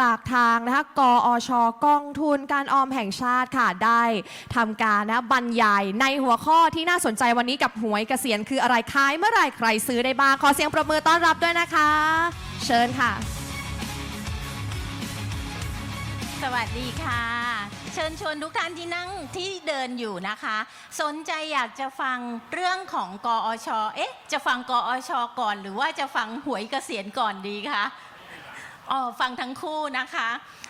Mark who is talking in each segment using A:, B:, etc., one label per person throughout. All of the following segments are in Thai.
A: จากทางนะคะกอชกองทุนการออมแห่งชาติค่ะได้ทำการนะบรรยายในหัวข้อที่น่าสนใจวันนี้กับหวยเกษียณคืออะไรขายเมื่อไรใครซื้อได้บ้าง ขอเสียงประมือต้อนรับด้วยนะคะ เชิญค่ะ
B: สวัสดีค่ะ เชิญชวนทุกท่านที่นั่งที่เดินอยู่นะคะ สนใจอยากจะฟังเรื่องของกอชเอ๊ะ จะฟังกอชก่อน หรือว่าจะฟังหวยเกษียณก่อนดีคะ อ๋อฟังทั้งคู่นะคะ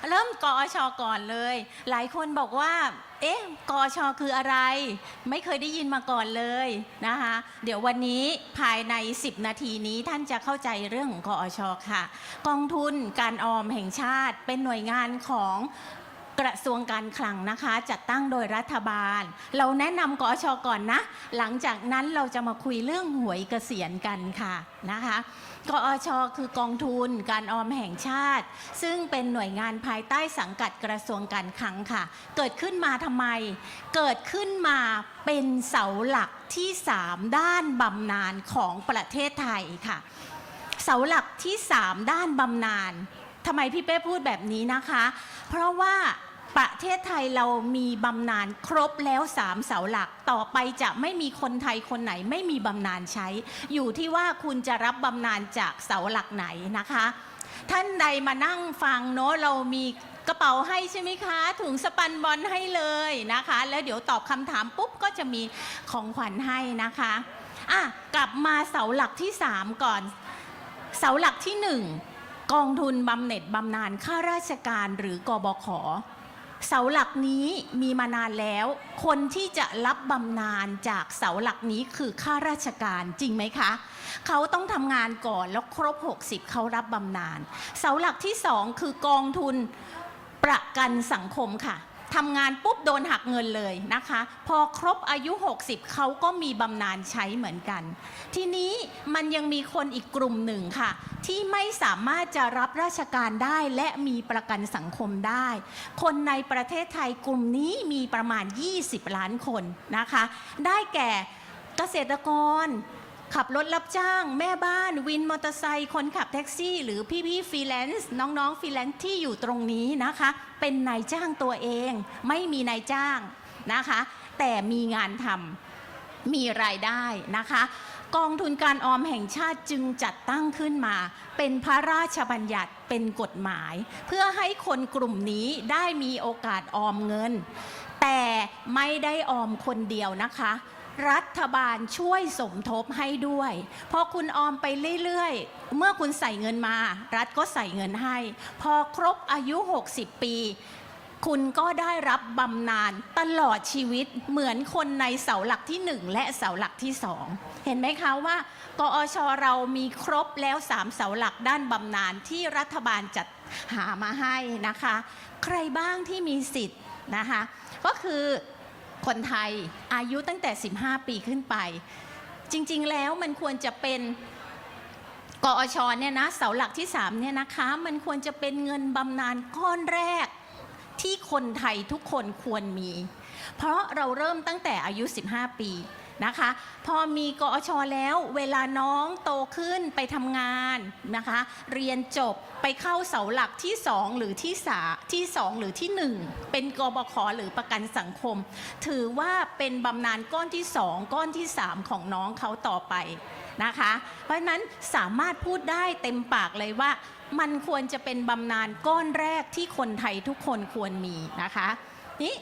B: เริ่มกอชก่อนเลย หลายคนบอกว่า เอ๊ะกอชคืออะไร ไม่เคยได้ยินมาก่อนเลยนะคะ เดี๋ยววันนี้ภายใน 10 นาทีนี้ท่านจะเข้าใจเรื่องของกอชค่ะ กองทุนการออมแห่งชาติเป็นหน่วยงานของ กระทรวงการคลังนะคะ จัดตั้งโดยรัฐบาล เราแนะนำกอชก่อนนะ หลังจากนั้นเราจะมาคุยเรื่องหวยเกษียณกันค่ะนะคะกอชคือกองทุนการออมแห่งชาติ ซึ่งเป็นหน่วยงานภายใต้สังกัดกระทรวงการคลังค่ะ เกิดขึ้นมาทำไม เกิดขึ้นมาเป็นเสาหลักที่ 3 ด้านบำนาญของประเทศไทยค่ะ เสาหลักที่ 3 ด้านบำนาญทำไมพี่เป้พูดแบบนี้นะคะ เพราะว่า ประเทศไทยเรามีบำนาญครบแล้ว3เสาหลัก ต่อไปจะไม่มีคนไทยคนไหนไม่มีบำนาญใช้ อยู่ที่ว่าคุณจะรับบำนาญจากเสาหลักไหนนะคะ ท่านใดมานั่งฟังเนาะเรามีกระเป๋าให้ใช่ไหมคะ ถุงสปันบอลให้เลยนะคะ แล้วเดี๋ยวตอบคำถามปุ๊บก็จะมีของขวัญให้นะคะอะกลับมาเสาหลักที่ 3 ก่อน เสาหลักที่ 1 กองทุนบำเหน็จบำนาญข้าราชการหรือกบข เสาหลักนี้มีมานานแล้ว คนที่จะรับบำนาญจากเสาหลักนี้คือข้าราชการจริงไหมคะ เขาต้องทำงานก่อนแล้วครบ 60 เขารับบำนาญเสาหลักที่สองคือกองทุนประกันสังคมค่ะ ทำงานปุ๊บโดนหักเงินเลยนะคะ พอครบอายุ 60 เขาก็มีบำนาญใช้เหมือนกัน ทีนี้มันยังมีคนอีกกลุ่มหนึ่งค่ะ ที่ไม่สามารถจะรับราชการได้และมีประกันสังคมได้ คนในประเทศไทยกลุ่มนี้มีประมาณ 20 ล้านคนนะคะ ได้แก่เกษตรกร ขับรถรับจ้าง แม่บ้านวินมอเตอร์ไซค์คนขับแท็กซี่ หรือพี่ๆฟรีแลนซ์น้องๆฟรีแลนซ์ที่อยู่ตรงนี้นะคะ เป็นนายจ้างตัวเอง ไม่มีนายจ้างนะคะ แต่มีงานทำมีรายได้นะคะ กองทุนการออมแห่งชาติจึงจัดตั้งขึ้นมา เป็นพระราชบัญญัติเป็นกฎหมาย เพื่อให้คนกลุ่มนี้ได้มีโอกาสออมเงิน แต่ไม่ได้ออมคนเดียวนะคะ รัฐบาลช่วยสมทบให้ด้วย พอคุณออมไปเรื่อยๆ เมื่อคุณใส่เงินมา รัฐก็ใส่เงินให้ พอครบอายุ 60 ปี คุณก็ได้รับบำนาญตลอดชีวิตเหมือนคนในเสาหลักที่ 1 และเสาหลักที่ 2 เห็นไหมคะว่ากอชเรามีครบแล้ว 3 เสาหลักด้านบำนาญที่รัฐบาลจัดหามาให้นะคะ ใครบ้างที่มีสิทธิ์นะคะ ก็คือ คนไทยอายุตั้งแต่ 15 ปีขึ้นไป จริงๆแล้วมันควรจะเป็นกอชเนี่ยนะเสาหลักที่3เนี่ยนะคะมันควรจะเป็นเงินบำนาญก้อนแรกที่คนไทยทุกคนควรมี เพราะเราเริ่มตั้งแต่อายุ 15 ปี นะคะ พอมีกอชแล้วเวลาน้องโตขึ้นไปทำงานนะคะ เรียนจบไปเข้าเสาหลักที่ 2 หรือที่สาที่ 2 หรือที่ 1 เป็นกบขหรือประกันสังคม ถือว่าเป็นบำนาญก้อนที่ 2 ก้อนที่ 3 ของน้องเขาต่อไปนะคะ เพราะฉะนั้นสามารถพูดได้เต็มปากเลยว่า มันควรจะเป็นบำนาญก้อนแรกที่คนไทยทุกคนควรมีนะคะ นี่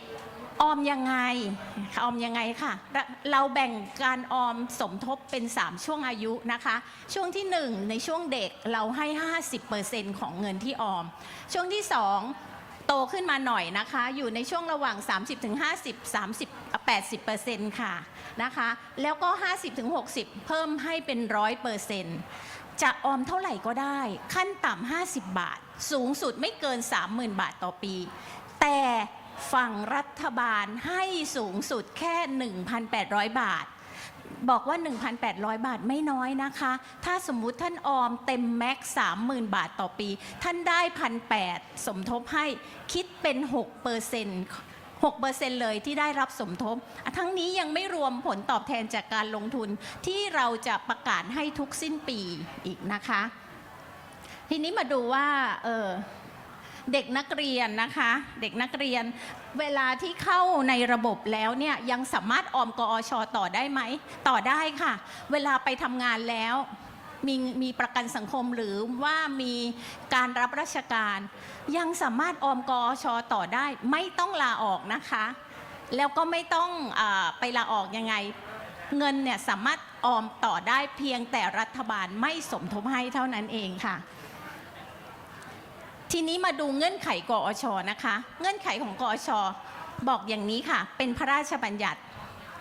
B: ออมยังไงออมยังไงค่ะเราเราแบ่งการออมสมทบเป็น 3 ช่วงอายุนะคะ ช่วงที่ 1 ในช่วงเด็กเราให้ 50%ของเงินที่ออม ช่วงที่ 2 โตขึ้นมาหน่อยนะคะ อยู่ในช่วงระหว่าง 30-50 30 80%ค่ะนะคะ แล้วก็ 50-60 เพิ่มให้เป็น 100%จะออมเท่าไหร่ก็ได้ ขั้นต่ำ50 บาท สูงสุดไม่เกิน 30,000 บาทต่อปี แต่ ฝั่งรัฐบาลให้สูงสุดแค่ 1,800 บาท บอกว่า 1,800 บาทไม่น้อยนะคะ ถ้าสมมุติท่านออมเต็มแม็กซ์30,000 บาทต่อปี ท่านได้ 1,800 สมทบให้คิดเป็น 6เปอร์เซ็นต์6เปอร์เซ็นต์เลยที่ได้รับสมทบ ทั้งนี้ยังไม่รวมผลตอบแทนจากการลงทุนที่เราจะประกาศให้ทุกสิ้นปีอีกนะคะ ทีนี้มาดูว่า เออ เด็กนักเรียนนะคะ เด็กนักเรียน เวลาที่เข้าในระบบแล้วเนี่ยยังสามารถออมกอชต่อได้ไหม ต่อได้ค่ะ เวลาไปทำงานแล้วมีมีประกันสังคมหรือว่ามีการรับราชการ ยังสามารถออมกอชต่อได้ ไม่ต้องลาออกนะคะ แล้วก็ไม่ต้องอไปลาออกยังไง เงินเนี่ยสามารถออมต่อได้เพียงแต่รัฐบาลไม่สมทบให้เท่านั้นเองค่ะ ทีนี้มาดูเงื่อนไขกอชนะคะ เงื่อนไขของกอชบอกอย่างนี้ค่ะ เป็นพระราชบัญญัติ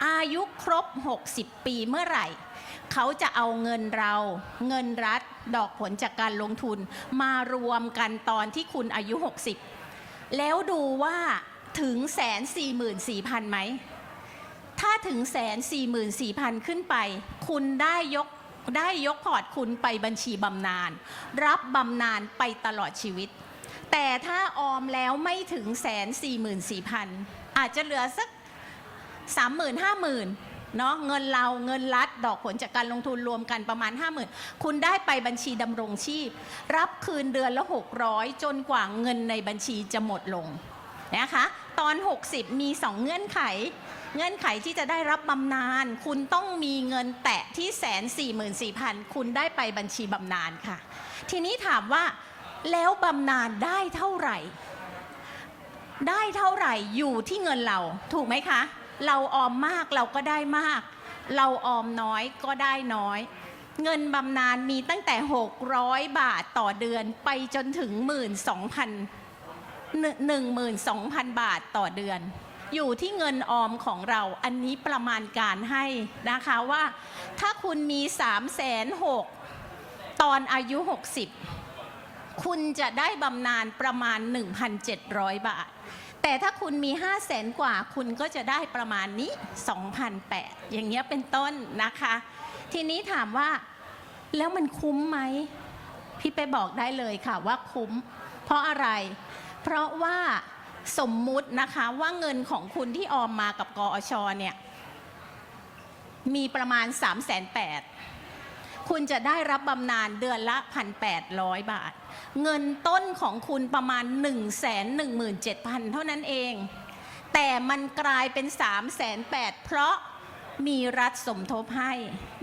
B: อายุครบ 60 ปีเมื่อไหร่ เขาจะเอาเงินเราเงินรัฐดอกผลจากการลงทุน มารวมกันตอนที่คุณอายุ 60 แล้วดูว่าถึงแสนสี่หมื่นสี่พันไหม ถ้าถึงแสนสี่หมื่นสี่พันขึ้นไป คุณได้ยกได้ยกพอร์ตคุณไปบัญชีบำนาญ รับบำนาญไปตลอดชีวิต แต่ถ้าออมแล้วไม่ถึงแสนสี่หมื่นสี่พันอาจจะเหลือสักสามหมื่นห้าหมื่นเนาะเงินเราเงินรัฐดอกผลจากการลงทุนรวมกันประมาณ 5 0,000 คุณได้ไปบัญชีดำรงชีพ รับคืนเดือนละ 600 จนกว่าเงินในบัญชีจะหมดลงนะคะ ตอน 60 มี 2 เงื่อนไข เงื่อนไขที่จะได้รับบำนาญคุณต้องมีเงินแตะที่แสนสี่หมื่นสี่พันคุณได้ไปบัญชีบำนาญค่ะ ทีนี้ถามว่า แล้วบำนาญได้เท่าไหร่ ได้เท่าไหร่อยู่ที่เงินเรา ถูกไหมคะ เราออมมากเราก็ได้มาก เราออมน้อยก็ได้น้อย เงินบำนาญมีตั้งแต่ 600 บาทต่อเดือนไปจนถึง 12,000 12,000 บาทต่อเดือนอยู่ที่เงินออมของเราอันนี้ประมาณการให้นะคะว่า ถ้าคุณมี 3 6 0 0 0ตอนอายุ 60 คุณจะได้บำนาญประมาณ 1,700 บาท แต่ถ้าคุณมี 5 0 0แสนกว่า คุณก็จะได้ประมาณนี้2,800อย่างเงี้ยเป็นต้นนะคะ ทีนี้ถามว่าแล้วมันคุ้มไหม พี่ไปบอกได้เลยค่ะว่าคุ้ม เพราะอะไร เพราะว่าสมมุตินะคะว่าเงินของคุณที่ออมมากับกอชเนี่ย มีประมาณ 3 8 0 0 0 คุณจะได้รับบำนาญเดือนละ 1,800 บาท เงินต้นของคุณประมาณ 1 1 7 0 0 0 เท่านั้นเอง แต่มันกลายเป็น3 8 0 0 0 เพราะมีรัฐสมทบให้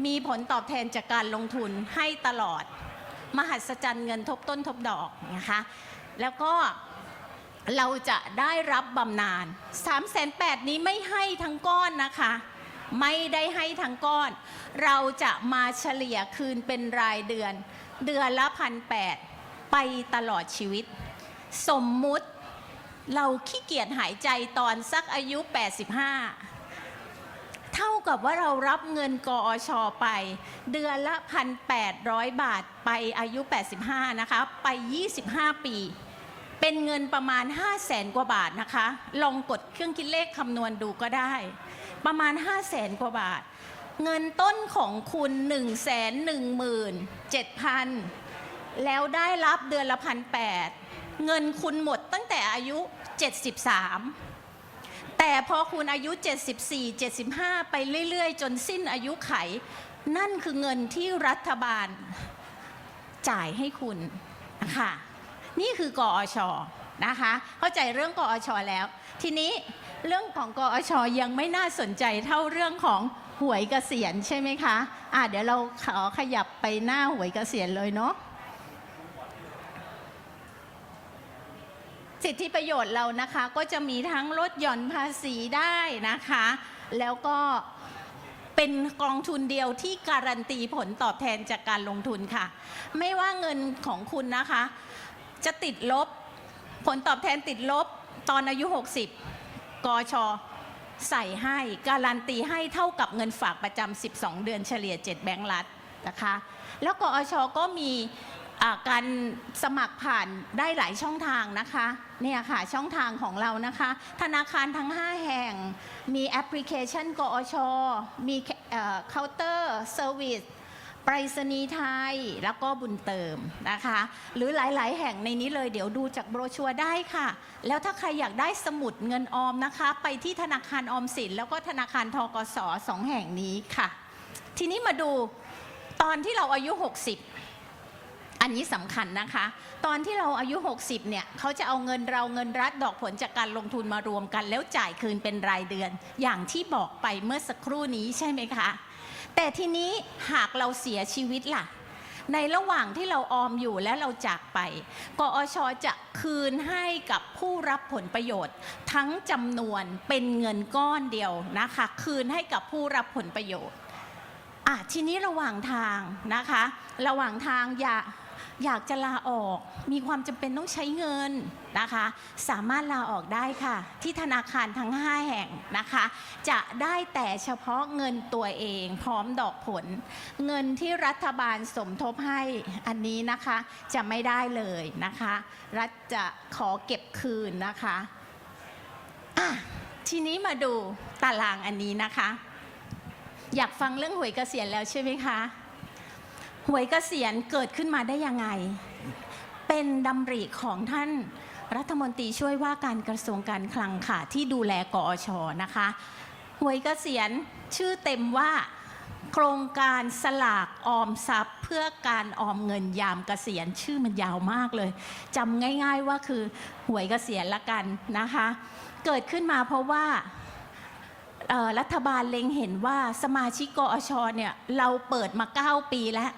B: มีผลตอบแทนจากการลงทุนให้ตลอด มหัศจรรย์เงินทบต้นทบดอกนะคะ แล้วก็เราจะได้รับบำนาญ3 8 0 0 0นี้ไม่ให้ทั้งก้อนนะคะ ไม่ได้ให้ทั้งก้อน เราจะมาเฉลี่ยคืนเป็นรายเดือน เดือนละพันแปไปตลอดชีวิต สมมุติเราขี้เกียจหายใจตอนสักอายุ 85 เท่ากับว่าเรารับเงินกอชไป เดือนละ 1,800 บาทไปอายุ 85 นะคะ ไป 25 ปี เป็นเงินประมาณ 5 0 0แสนกว่าบาทนะคะ ลองกดเครื่องคิดเลขคำนวณดูก็ได้ ประมาณ 5 0 0แสนกว่าบาท เงินต้นของคุณ 1 1 7 0 0 0 แล้วได้รับเดือนละพันแเงินคุณหมดตั้งแต่อายุ 73 แต่พอคุณอายุ 74 75 ไปเรื่อยๆ จนสิ้นอายุไข นั่นคือเงินที่รัฐบาลจ่ายให้คุณนะคะนี่คือกอชนะคะ เข้าใจเรื่องกอชแล้ว ทีนี้ เรื่องของกอชยังไม่น่าสนใจเท่าเรื่องของหวยเกษียณใช่ไหมคะอะเดี๋ยวเราขอขยับไปหน้าหวยเกษียณเลยเนาะสิทธิประโยชน์เรานะคะก็จะมีทั้งลดหย่อนภาษีได้นะคะ แล้วก็เป็นกองทุนเดียวที่การันตีผลตอบแทนจากการลงทุนค่ะ ไม่ว่าเงินของคุณนะคะ จะติดลบ ผลตอบแทนติดลบตอนอายุ 60 กชใส่ให้การันตีให้เท่ากับเงินฝากประจำ 12 เดือนเฉลี่ย 7 แบงก์รัฐนะคะ แล้วกอชก็มีการสมัครผ่านได้หลายช่องทางนะคะเนี่ยค่ะช่องทางของเรานะคะ ธนาคารทั้ง 5 แห่งมีแอปพลิเคชันกอชมีเคาน์เตอร์เซอร์วิส ไปรษณีย์ไทยแล้วก็บุญเติมนะคะ หรือหลายๆ แห่งในนี้เลยเดี๋ยวดูจากโบรชัวร์ได้ค่ะ แล้วถ้าใครอยากได้สมุดเงินออมนะคะ ไปที่ธนาคารออมสิน แล้วก็ธนาคารทกสสองแห่งนี้ค่ะ ทีนี้มาดูตอนที่เราอายุ 60 อันนี้สำคัญนะคะ ตอนที่เราอายุ 60 เนี่ยเขาจะเอาเงินเราเงินรัฐดอกผลจากการลงทุนมารวมกัน แล้วจ่ายคืนเป็นรายเดือน อย่างที่บอกไปเมื่อสักครู่นี้ใช่ไหมคะ แต่ทีนี้หากเราเสียชีวิตล่ะ ในระหว่างที่เราออมอยู่และเราจากไป กอชจะคืนให้กับผู้รับผลประโยชน์ ทั้งจำนวนเป็นเงินก้อนเดียวนะคะ คืนให้กับผู้รับผลประโยชน์อะทีนี้ระหว่างทางนะคะ ระหว่างทางอย่า อยากจะลาออก มีความจำเป็นต้องใช้เงินนะคะ สามารถลาออกได้ค่ะ ที่ธนาคารทั้ง 5 แห่งนะคะ จะได้แต่เฉพาะเงินตัวเองพร้อมดอกผล เงินที่รัฐบาลสมทบให้อันนี้นะคะ จะไม่ได้เลยนะคะ รัฐจะขอเก็บคืนนะคะะทีนี้มาดูตารางอันนี้นะคะ อยากฟังเรื่องหวยเกษียณแล้วใช่ไหมคะ หวยเกษียณเกิดขึ้นมาได้ยังไง เป็นดำริของท่านรัฐมนตรีช่วยว่าการกระทรวงการคลังค่ะ ที่ดูแลกอชนะคะหวยเกษียณชื่อเต็มว่า โครงการสลากออมทรัพย์ เพื่อการออมเงินยามเกษียณชื่อมันยาวมากเลยจำง่าย ๆว่าคือหวยเกษียณละกันนะคะ เกิดขึ้นมาเพราะว่ารัฐบาลเล็งเห็นว่าสมาชิกกอชเนี่ยเราเปิดมา 9 ปีแล้ว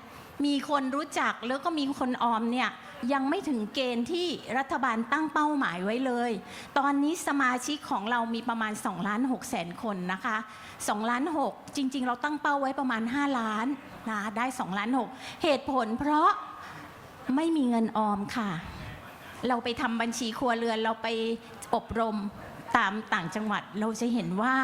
B: มีคนรู้จักแล้วก็มีคนออมเนี่ยยังไม่ถึงเกณฑ์ที่รัฐบาลตั้งเป้าหมายไว้เลย ตอนนี้สมาชิกของเรามีประมาณ2ล้าน6แสนคนนะคะ2ล้าน6จริง ๆ เราตั้งเป้าไว้ประมาณ 5 ล้านนะได้2ล้าน6เหตุผลเพราะไม่มีเงินออมค่ะ เราไปทำบัญชีครัวเรือนเราไปอบรมตามต่างจังหวัดเราจะเห็นว่า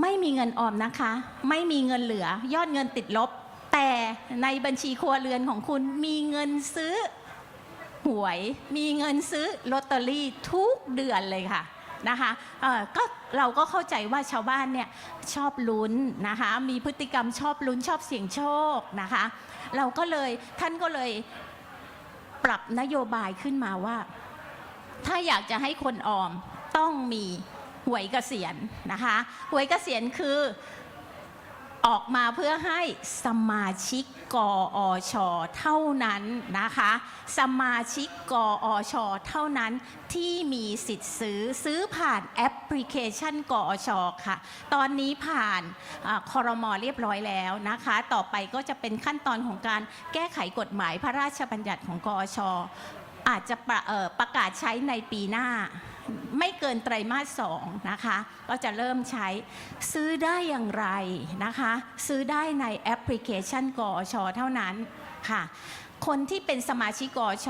B: ไม่มีเงินออมนะคะ ไม่มีเงินเหลือ ยอดเงินติดลบ แต่ในบัญชีครัวเรือนของคุณมีเงินซื้อหวย มีเงินซื้อลอตเตอรี่ทุกเดือนเลยค่ะนะคะเออก็เราก็เข้าใจว่าชาวบ้านเนี่ยชอบลุ้นนะคะ มีพฤติกรรมชอบลุ้นชอบเสี่ยงโชคนะคะ เราก็เลยท่านก็เลยปรับนโยบายขึ้นมาว่า ถ้าอยากจะให้คนออมต้องมีหวยเกษียณนะคะ หวยเกษียณคือ ออกมาเพื่อให้สมาชิกกอชเท่านั้นนะคะ สมาชิกกอชเท่านั้นที่มีสิทธิ์ซื้อซื้อผ่านแอปพลิเคชันกอชค่ะ ตอนนี้ผ่านอคอรมอเรียบร้อยแล้วนะคะ ต่อไปก็จะเป็นขั้นตอนของการแก้ไขกฎหมายพระราชบัญญัติของกอชอาจจะประประกาศใช้ในปีหน้า ไม่เกินไตรมาสสองนะคะ ก็จะเริ่มใช้ซื้อได้อย่างไรนะคะ ซื้อได้ในแอปพลิเคชันกอชเท่านั้นค่ะ คนที่เป็นสมาชิกกอช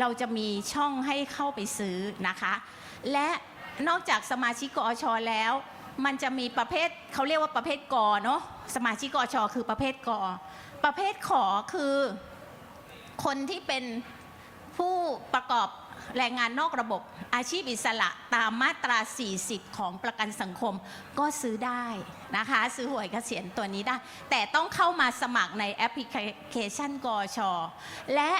B: เราจะมีช่องให้เข้าไปซื้อนะคะ และนอกจากสมาชิกกอชแล้ว มันจะมีประเภทเขาเรียกว่าประเภทกอเนาะสมาชิกกอชคือประเภทกอ ประเภทขอคือ คนที่เป็นผู้ประกอบ แรงงานนอกระบบอาชีพอิสระตามมาตรา 40 ของประกันสังคมก็ซื้อได้นะคะ ซื้อหวยเกษียณตัวนี้ได้ แต่ต้องเข้ามาสมัครในแอปพลิเคชันกอชและ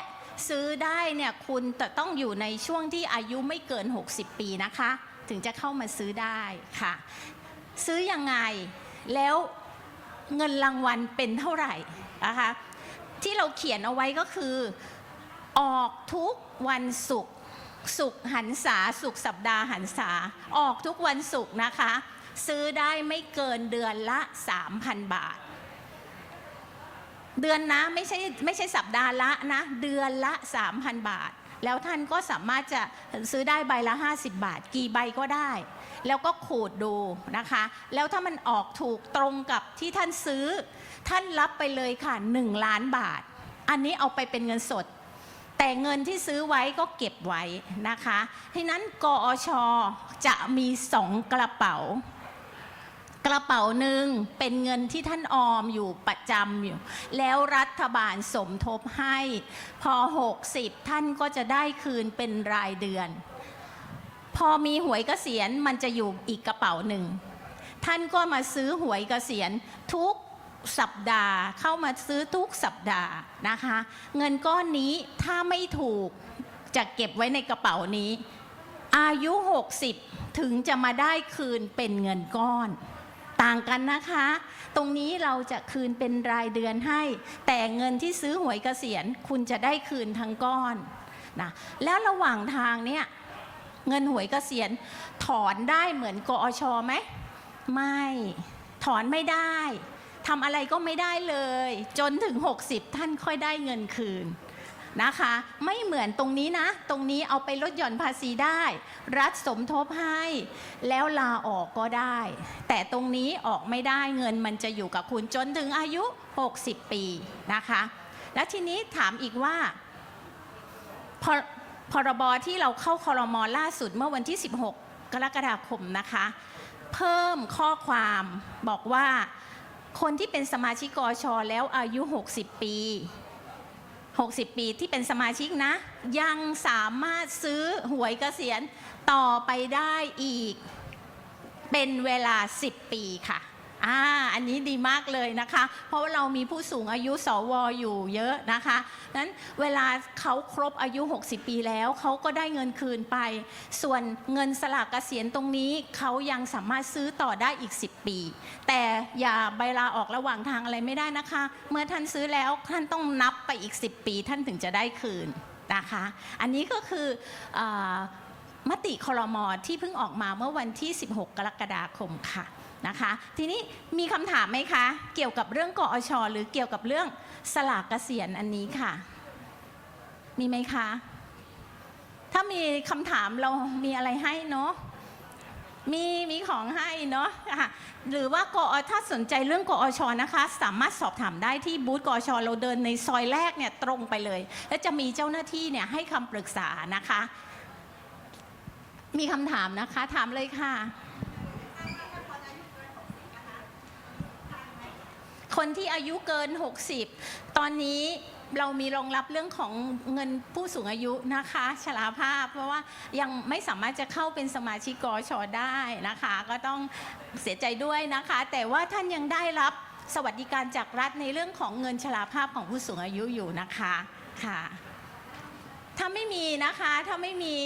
B: ซื้อได้เนี่ยคุณจะต้องอยู่ในช่วงที่อายุไม่เกิน 60 ปีนะคะ ถึงจะเข้ามาซื้อได้ค่ะ ซื้อยังไงแล้วเงินรางวัลเป็นเท่าไหร่นะคะที่เราเขียนเอาไว้ก็คือ ออกทุกวันศุกร์ ศุกหันษาศุกสัปดาห์หันษา ออกทุกวันศุกร์นะคะ ซื้อได้ไม่เกินเดือนละ 3,000 บาท เดือนนะไม่ใช่ไม่ใช่สัปดาห์ละนะ เดือนละ 3,000 บาท แล้วท่านก็สามารถจะซื้อได้ใบละ 50 บาท กี่ใบก็ได้ แล้วก็ขูดดูนะคะ แล้วถ้ามันออกถูกตรงกับที่ท่านซื้อ ท่านรับไปเลยค่ะ 1 ล้านบาท อันนี้เอาไปเป็นเงินสด แต่เงินที่ซื้อไว้ก็เก็บไว้นะคะทีนั้นกอชจะมีสองกระเป๋ากระเป๋าหนึ่งเป็นเงินที่ท่านออมอยู่ประจำอยู่ แล้วรัฐบาลสมทบให้ พอ 60 ท่านก็จะได้คืนเป็นรายเดือน พอมีหวยเกษียณมันจะอยู่อีกกระเป๋าหนึ่ง ท่านก็มาซื้อหวยเกษียณทุก สัปดาห์ เข้ามาซื้อทุกสัปดาห์นะคะ เงินก้อนนี้ถ้าไม่ถูกจะเก็บไว้ในกระเป๋านี้ อายุ 60 ถึงจะมาได้คืนเป็นเงินก้อน ต่างกันนะคะ ตรงนี้เราจะคืนเป็นรายเดือนให้ แต่เงินที่ซื้อหวยเกษียณคุณจะได้คืนทั้งก้อนนะแล้วระหว่างทางเนี่ยเงินหวยเกษียณถอนได้เหมือนกอชไหมไม่ ถอนไม่ได้ ทำอะไรก็ไม่ได้เลย จนถึง 60 ท่านค่อยได้เงินคืนนะคะ ไม่เหมือนตรงนี้นะ ตรงนี้เอาไปลดหย่อนภาษีได้ รัฐสมทบให้ แล้วลาออกก็ได้ แต่ตรงนี้ออกไม่ได้เงินมันจะอยู่กับคุณจนถึงอายุ 60 ปีนะคะ และทีนี้ถามอีกว่าพรพรบที่เราเข้าคอรมอล่าสุดเมื่อวันที่ 16 กรกฎาคมนะคะ เพิ่มข้อความบอกว่า คนที่เป็นสมาชิกกอชอแล้วอายุ 60 ปี 60 ปีที่เป็นสมาชิกนะ ยังสามารถซื้อหวยเกษียณต่อไปได้อีก เป็นเวลา 10 ปีค่ะ อ่าอันนี้ดีมากเลยนะคะ เพราะว่าเรามีผู้สูงอายุสวอยู่เยอะนะคะนั้นเวลาเขาครบอายุ 60 ปีแล้วเขาก็ได้เงินคืนไป ส่วนเงินสลากเกษียณตรงนี้เขายังสามารถซื้อต่อได้อีก 10 ปี แต่อย่าใบลาออกระหว่างทางอะไรไม่ได้นะคะ เมื่อท่านซื้อแล้วท่านต้องนับไปอีก 10 ปี ท่านถึงจะได้คืนนะคะ อันนี้ก็คืออมติคอรมอที่เพิ่งออกมาเมื่อวันที่ 16 กรกฎาคมค่ะ นะคะ ทีนี้มีคำถามไหมคะ เกี่ยวกับเรื่องกอชหรือเกี่ยวกับเรื่องสลากเกษียณอันนี้ค่ะ มีไหมคะ ถ้ามีคำถามเรามีอะไรให้เนาะมีมีของให้เนาะหรือว่ากอถ้าสนใจเรื่องกอชนะคะ สามารถสอบถามได้ที่บูธกอชเราเดินในซอยแรกเนี่ยตรงไปเลย แล้วจะมีเจ้าหน้าที่เนี่ยให้คำปรึกษานะคะ มีคำถามนะคะ ถามเลยค่ะ คนที่อายุเกิน 60 ตอนนี้เรามีรองรับเรื่องของเงินผู้สูงอายุนะคะ ชราภาพ เพราะว่ายังไม่สามารถจะเข้าเป็นสมาชิกกอชอได้นะคะ ก็ต้องเสียใจด้วยนะคะ แต่ว่าท่านยังได้รับสวัสดิการจากรัฐในเรื่องของเงินชราภาพของผู้สูงอายุอยู่นะคะค่ะ ถ้าไม่มีนะคะถ้าไม่มี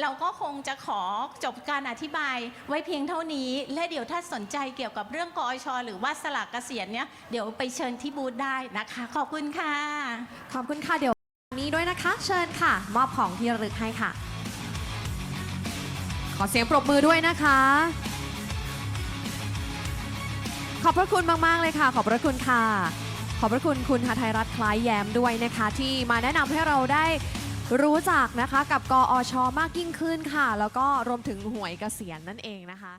B: เราก็คงจะขอจบการอธิบายไว้เพียงเท่านี้ และเดี๋ยวถ้าสนใจเกี่ยวกับเรื่องกอชหรือว่าสลากเกษียณเนี่ยเดี๋ยวไปเชิญที่บูธได้นะคะ ขอบคุณค่ะ
A: ขอบคุณค่ะเดี๋ยวนี้ด้วยนะคะ เชิญค่ะ มอบของที่ระลึกให้ค่ะ ขอเสียงปรบมือด้วยนะคะ ขอบพระคุณมาก ๆ เลยค่ะ ขอบพระคุณค่ะ ขอบพระคุณคุณหาไทยรัฐคล้ายแย้มด้วยนะคะ ที่มาแนะนำให้เราได้ รู้จักนะคะกับกอชมากยิ่งขึ้นค่ะ แล้วก็รวมถึงหวยเกษียณนั่นเองนะคะ